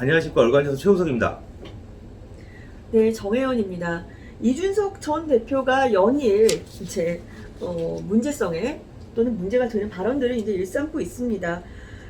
안녕하십니까 얼간에서 최우석입니다. 네, 정혜연입니다. 이준석 전 대표가 연일 이제 어, 문제성에 또는 문제가 되는 발언들을 이제 일삼고 있습니다.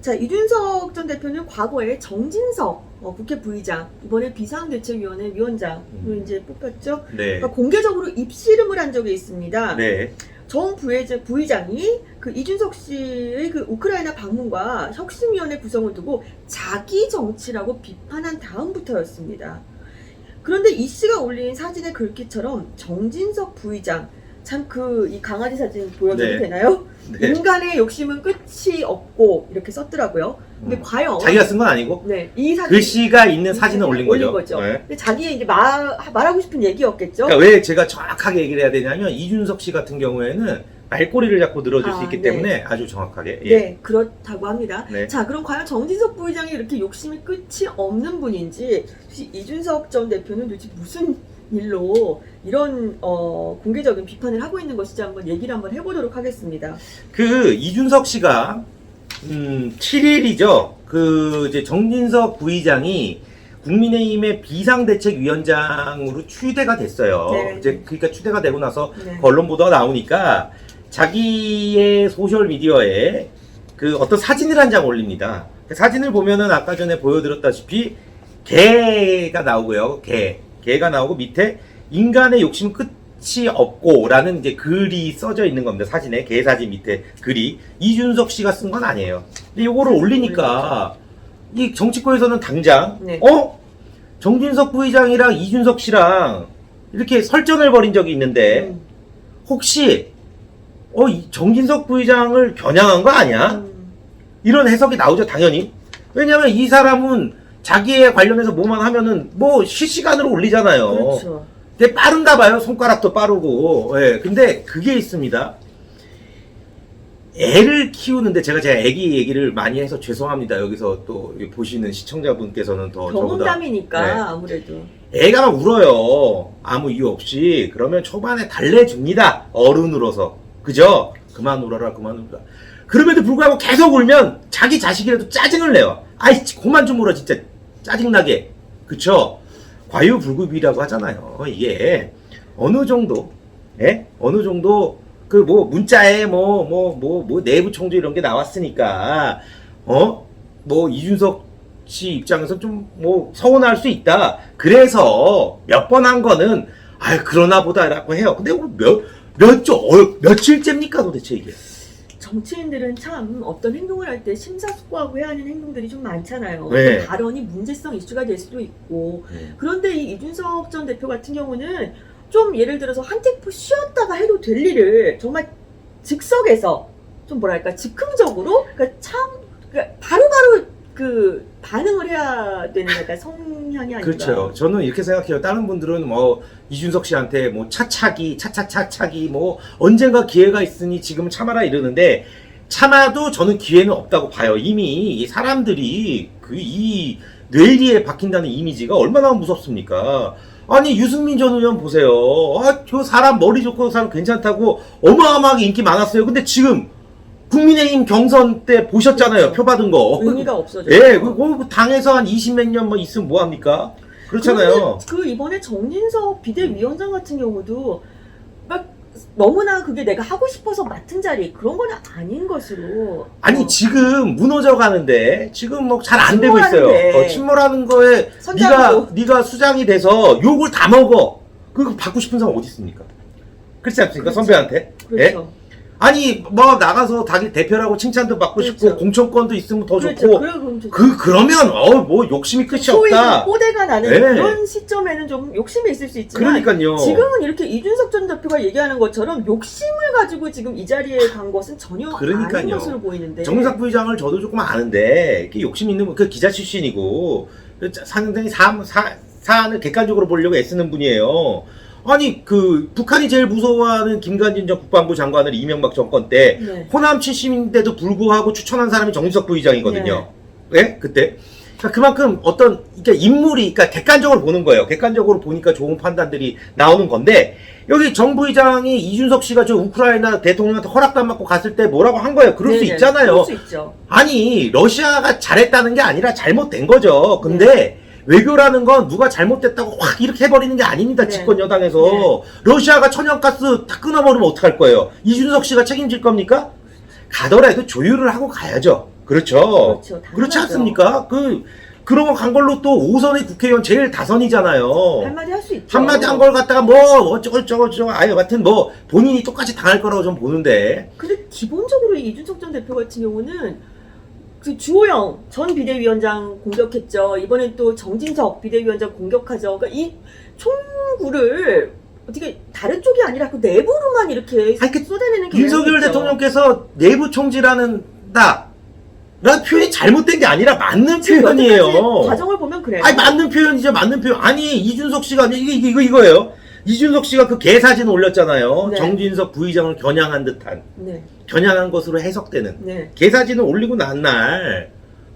자, 이준석 전 대표는 과거에 정진석 어, 국회 부의장 이번에 비상대책위원회 위원장으로 음. 이제 뽑혔죠. 네. 그러니까 공개적으로 입씨름을 한 적이 있습니다. 네. 정 부회장 부의장이 그 이준석 씨의 그 우크라이나 방문과 혁신위원회 구성을 두고 자기 정치라고 비판한 다음부터였습니다. 그런데 이 씨가 올린 사진의 글귀처럼 정진석 부의장 참 그 이 강아지 사진 보여줘도 네. 되나요? 네. 인간의 욕심은 끝이 없고 이렇게 썼더라고요. 근데 음. 과연 자기가 쓴 건 아니고 네, 이 사진 글씨가 있는 사진을 올린 거죠. 네. 근데 자기의 이제 말 말하고 싶은 얘기였겠죠. 그러니까 왜 제가 정확하게 얘기를 해야 되냐면 이준석 씨 같은 경우에는 말꼬리를 잡고 늘어질 수 아, 있기 네. 때문에 아주 정확하게. 예. 네, 그렇다고 합니다. 네. 자, 그럼 과연 정진석 부회장이 이렇게 욕심이 끝이 없는 분인지, 혹시 이준석 전 대표는 도대체 무슨 일로 이런 어, 공개적인 비판을 하고 있는 것인지 한번 얘기를 한번 해보도록 하겠습니다. 그 이준석 씨가 음 7일이죠. 그 이제 정진석 부의장이 국민의힘의 비상대책위원장으로 추대가 됐어요. 네. 이제 그러니까 추대가 되고 나서 네. 그 언론 보도가 나오니까 자기의 소셜 미디어에 그 어떤 사진을 한 장 올립니다. 그 사진을 보면은 아까 전에 보여드렸다시피 개가 나오고요. 개. 개가 나오고 밑에 인간의 욕심 끝 이 없고라는 이제 글이 써져 있는 겁니다. 사진에 개 사진 밑에 글이 이준석 씨가 쓴 건 아니에요. 근데 요거를 올리니까 이 정치권에서는 당장 네. 어 정진석 부의장이랑 이준석 씨랑 이렇게 설전을 벌인 적이 있는데 음, 혹시 어, 이 정진석 부의장을 겨냥한 거 아니야? 음, 이런 해석이 나오죠, 당연히. 왜냐면 이 사람은 자기에 관련해서 뭐만 하면은 뭐 실시간으로 올리잖아요. 그렇죠. 근데 빠른가 봐요. 손가락도 빠르고. 예. 근데 그게 있습니다. 애를 키우는데 제가 제가 애기 얘기를 많이 해서 죄송합니다. 여기서 또 보시는 시청자분께서는 더 경험담이니까 네. 아무래도. 애가 막 울어요. 아무 이유 없이. 그러면 초반에 달래줍니다. 어른으로서. 그죠? 그만 울어라, 그만 울어라. 그럼에도 불구하고 계속 울면 자기 자식이라도 짜증을 내요. 아이, 그만 좀 울어, 진짜. 짜증나게. 그쵸? 과유불급이라고 하잖아요. 이게 어느 정도, 예? 어느 정도 그 뭐 문자에 뭐, 뭐, 뭐, 뭐 내부 청조 이런 게 나왔으니까, 어? 뭐 이준석 씨 입장에서 좀 뭐 서운할 수 있다. 그래서 몇 번 한 거는 아 그러나 보다라고 해요. 근데 몇몇주 어, 며칠째입니까 도대체 이게? 정치인들은 참 어떤 행동을 할 때 심사숙고하고 해야 하는 행동들이 좀 많잖아요. 네. 어떤 발언이 문제성 이슈가 될 수도 있고 그런데 이 이준석 전 대표 같은 경우는 좀 예를 들어서 한 템포 쉬었다가 해도 될 일을 정말 즉석에서 좀 뭐랄까 즉흥적으로 그러니까 참 그러니까 바로바로 그 반응을 해야 되는 약간 성향이 아닌가. 그렇죠. 저는 이렇게 생각해요. 다른 분들은 뭐 이준석 씨한테 뭐 차차기, 차차차차기 뭐 언젠가 기회가 있으니 지금 참아라 이러는데 참아도 저는 기회는 없다고 봐요. 이미 이 사람들이 그 이 뇌리에 박힌다는 이미지가 얼마나 무섭습니까? 아니 유승민 전 의원 보세요. 아 저 사람 머리 좋고 사람 괜찮다고 어마어마하게 인기 많았어요. 근데 지금 국민의힘 경선 때 보셨잖아요. 표 받은 거. 의미가 없어져. 예, 그, 그 당에서 한 20몇 년 뭐 있으면 뭐 합니까? 그렇잖아요. 그런데 그 이번에 정진석 비대위원장 같은 경우도 막 너무나 그게 내가 하고 싶어서 맡은 자리 그런 건 아닌 것으로. 아니 어, 지금 무너져 가는데 지금 뭐 잘 안 되고 있어요. 침몰하는데. 어, 침몰하는 거에 선장으로. 네가 네가 수장이 돼서 욕을 다 먹어. 그거 받고 싶은 사람 어디 있습니까? 그렇지 않습니까? 그렇죠. 선배한테. 예? 그렇죠. 아니 뭐 나가서 자기 대표라고 칭찬도 받고 싶고 그렇죠. 공천권도 있으면 더 그렇죠. 좋고 좀그 그러면 어 뭐 욕심이 끝이 소위 없다. 뽀대가 나는 네. 그런 시점에는 좀 욕심이 있을 수 있지만 그러니까요. 지금은 이렇게 이준석 전 대표가 얘기하는 것처럼 욕심을 가지고 지금 이 자리에 간 것은 전혀 그러니까요. 아닌 것으로 보이는데. 정작 부의장을 저도 조금 아는데 이렇게 욕심 있는 분, 그 기자 출신이고 그 상당히 사, 사, 사안을 객관적으로 보려고 애쓰는 분이에요. 아니 그 북한이 제일 무서워하는 김관진 전 국방부 장관을 이명박 정권 때 네. 호남 출신인데도 불구하고 추천한 사람이 정진석 부의장이거든요. 예? 그때 그러니까 그만큼 어떤 그러니까 인물이 그러니까 객관적으로 보는 거예요. 객관적으로 보니까 좋은 판단들이 나오는 건데 여기 정 부의장이 이준석 씨가 저 우크라이나 대통령한테 허락도 안 받고 갔을 때 뭐라고 한 거예요. 그럴 수 네네, 있잖아요. 그럴 수 있죠. 아니 러시아가 잘했다는 게 아니라 잘못된 거죠. 근데 네. 외교라는 건 누가 잘못됐다고 확 이렇게 해버리는 게 아닙니다. 네. 집권 여당에서 네. 러시아가 천연가스 다 끊어버리면 어떡할 거예요? 이준석 씨가 책임질 겁니까? 가더라도 조율을 하고 가야죠. 그렇죠. 그렇죠. 그렇지 않습니까? 그 그런 거 간 걸로 또 5선의 국회의원 제일 다선이잖아요. 한마디 할 수 있죠. 한마디 한 걸 갖다가 뭐 어쩌고 저쩌고 저쩌고 아예 여하튼 뭐 본인이 똑같이 당할 거라고 좀 보는데 근데 기본적으로 이준석 전 대표 같은 경우는 그 주호영 전 비대위원장 공격했죠. 이번엔 또 정진석 비대위원장 공격하죠. 그러니까 이 총구를 어떻게 다른 쪽이 아니라 그 내부로만 이렇게 아니, 그 쏟아내는 경향이 윤석열. 대통령께서 내부 총질하는 다 라는 표현이 잘못된 게 아니라 맞는 표현이에요. 과정을 보면 그래요. 아니 맞는 표현이죠 맞는 표현 아니 이준석 씨가 이게 이거 이거예요 이준석 씨가 그 개 사진 올렸잖아요 네. 정진석 부의장을 겨냥한 듯한 네, 겨냥한 것으로 해석되는 네, 개 사진을 올리고 난 날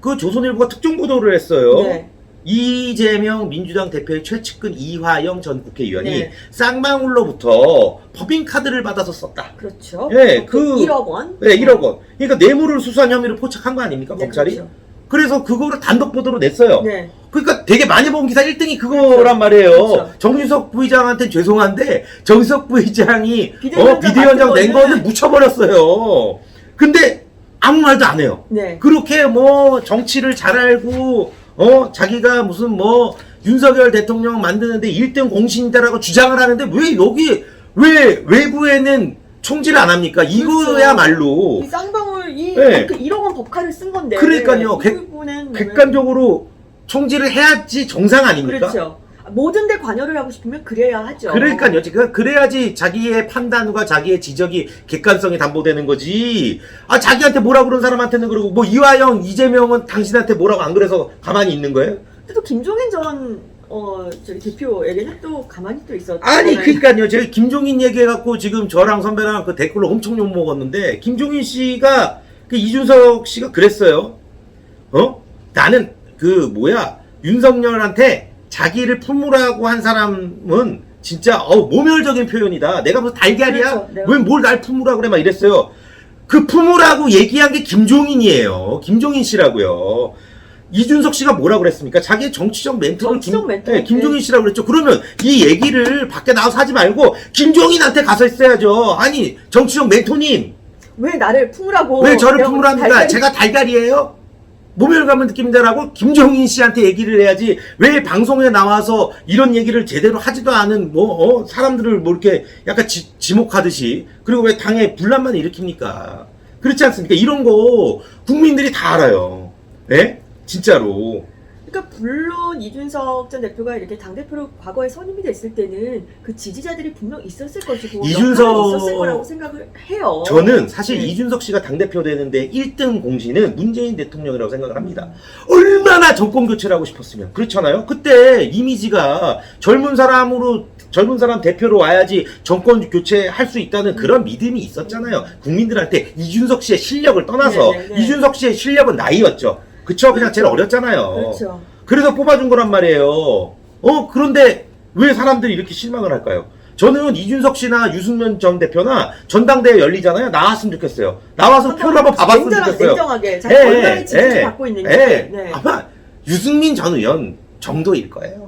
그 조선일보가 특종 보도를 했어요 네, 이재명 민주당 대표의 최측근 이화영 전 국회의원이 네. 쌍방울로부터 법인카드를 받아서 썼다 그렇죠. 예, 그 그- 1억 원. 네 1억 원 그러니까 뇌물을 수수한 혐의로 포착한 거 아닙니까 네, 검찰이 그렇죠. 그래서 그거를 단독 보도로 냈어요 네, 그러니까 되게 많이 본 기사 1등이 그거란 말이에요. 그렇죠. 정윤석 부의장한테 죄송한데 정윤석 부의장이 비대위원장 어, 비대위원장 낸 거는- 묻혀버렸어요. 근데 아무 말도 안 해요. 네. 그렇게 뭐 정치를 잘 알고 어 자기가 무슨 뭐 윤석열 대통령 만드는데 1등 공신이다라고 주장을 하는데 왜 여기 왜 외부에는 총질 안 합니까? 이거야말로 이 쌍방울 이 네. 그 1억 원 법카를 쓴 건데. 그러니까요. 객- 객관적으로 총질을 해야지 정상 아닙니까? 그렇죠. 모든 데 관여를 하고 싶으면 그래야 하죠. 그러니까요. 지금 그래야지 자기의 판단과 자기의 지적이 객관성이 담보되는 거지. 아 자기한테 뭐라 그런 사람한테는 그러고 뭐 이화영, 이재명은 당신한테 뭐라고 안 그래서 가만히 있는 거예요? 또 김종인 전 어, 저기 대표에게는 또 가만히 또 있었죠. 아니 그러니까요. 제가 김종인 얘기해갖고 지금 저랑 선배랑 그 댓글로 엄청 욕 먹었는데 김종인 씨가 그 이준석 씨가 그랬어요. 어? 나는 그 뭐야 윤석열한테 자기를 품으라고 한 사람은 진짜 어 모멸적인 표현이다. 내가 무슨 달걀이야? 그렇죠. 네. 왜뭘 날 품으라 그래? 막 이랬어요. 그 품으라고 얘기한 게 김종인이에요. 김종인 씨라고요. 이준석 씨가 뭐라 그랬습니까? 자기의 정치적 멘트를 정치적 김, 멘트? 네, 김종인 씨라고 그랬죠. 그러면 이 얘기를 밖에 나와서 하지 말고 김종인한테 가서 했어야죠. 아니 정치적 멘토님 왜 나를 품으라고? 왜 저를 품으랍니까? 달걀이- 제가 달걀이에요? 모멸감을 느낀다라고 김종인 씨한테 얘기를 해야지 왜 방송에 나와서 이런 얘기를 제대로 하지도 않은 뭐 어, 사람들을 뭐 이렇게 약간 지, 지목하듯이 그리고 왜 당에 분란만 일으킵니까? 그렇지 않습니까? 이런 거 국민들이 다 알아요. 예? 진짜로. 그러니까 물론 이준석 전 대표가 이렇게 당 대표로 과거에 선임이 됐을 때는 그 지지자들이 분명 있었을 것이고 이준석- 있었을 거라고 생각을 해요. 저는 사실 네. 이준석 씨가 당 대표 되는데 1등 공신은 문재인 대통령이라고 생각을 합니다. 얼마나 정권 교체를 하고 싶었으면. 그렇잖아요? 그때 이미지가 젊은 사람으로, 젊은 사람 대표로 와야지 정권 교체할 수 있다는 그런 믿음이 있었잖아요. 국민들한테 이준석 씨의 실력을 떠나서 네, 네, 네. 이준석 씨의 실력은 나이였죠. 그쵸? 그냥 제일 어렸잖아요. 그렇죠. 그래서 뽑아준 거란 말이에요. 어, 그런데 왜 사람들이 이렇게 실망을 할까요? 저는 이준석 씨나 유승민 전 대표나 전당대회 열리잖아요. 나왔으면 좋겠어요. 나와서 표를 한번 봐봤으면 냉정하- 좋겠어요. 냉정하게 자기 예, 지지를 예, 받고 있는지. 예. 네. 아마 유승민 전 의원 정도일 거예요.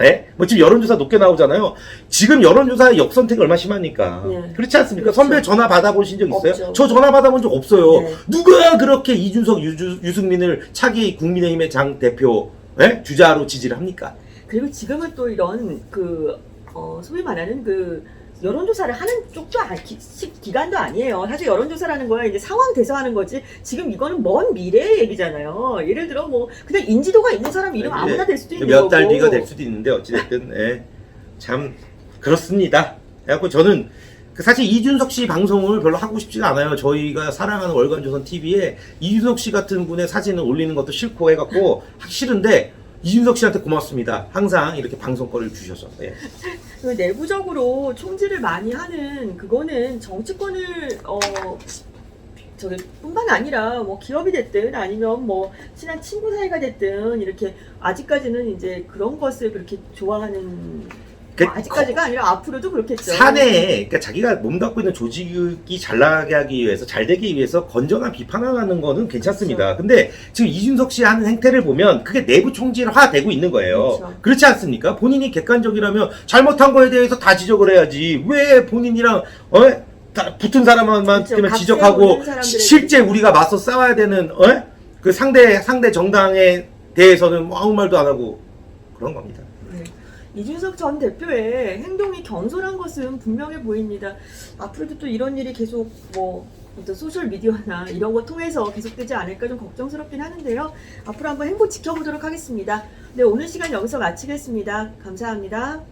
예? 뭐 지금 여론조사 높게 나오잖아요. 지금 여론조사의 역선택이 얼마나 심합니까? 네. 그렇지 않습니까? 그렇죠. 선배 전화 받아보신 적 있어요? 없죠. 저 전화 받아본 적 없어요. 네. 누가 그렇게 이준석, 유주, 유승민을 차기 국민의힘의 장 대표 예? 주자로 지지를 합니까? 그리고 지금은 또 이런 그 어, 소위 말하는 그 여론조사를 하는 쪽도 아, 기, 시- 기간도 아니에요. 사실 여론조사라는 거야 이제 상황 대서하는 거지. 지금 이거는 먼 미래의 얘기잖아요. 예를 들어 뭐 그냥 인지도가 있는 사람 이름 네, 아무나 될 수도 있는 몇 거고. 달 뒤가 될 수도 있는데 어찌됐든 예. 참 그렇습니다. 그래갖고 저는 그 사실 이준석 씨 방송을 별로 하고 싶지가 않아요. 저희가 사랑하는 월간조선 TV에 이준석 씨 같은 분의 사진을 올리는 것도 싫고 해갖고 싫은데 이준석 씨한테 고맙습니다. 항상 이렇게 방송거리를 주셔서. 예. 그 내부적으로 총질을 많이 하는 그거는 정치권을 어 저기 뿐만 아니라 뭐 기업이 됐든 아니면 뭐 친한 친구 사이가 됐든 이렇게 아직까지는 이제 그런 것을 그렇게 좋아하는 그뭐 아직까지가 아니라 앞으로도 그렇겠죠. 사내에 그러니까 자기가 몸담고 있는 조직이 잘 나가게 하기 위해서 잘 되기 위해서 건전한 비판을 하는 거는 괜찮습니다. 근데 지금 이준석 씨 하는 행태를 보면 그게 내부 총질화되고 있는 거예요. 그렇죠. 그렇지 않습니까? 본인이 객관적이라면 잘못한 거에 대해서 다 지적을 해야지. 왜 본인이랑 어? 다 붙은 사람만 그렇죠. 때문에 지적하고 사람들에게 실제 우리가 맞서 싸워야 되는 어? 그 상대 상대 정당에 대해서는 뭐 아무 말도 안 하고 그런 겁니다. 네. 이준석 전 대표의 행동이 경솔한 것은 분명해 보입니다. 앞으로도 또 이런 일이 계속 뭐 어떤 소셜 미디어나 이런 거 통해서 계속되지 않을까 좀 걱정스럽긴 하는데요. 앞으로 한번 행보 지켜보도록 하겠습니다. 네, 오늘 시간 여기서 마치겠습니다. 감사합니다.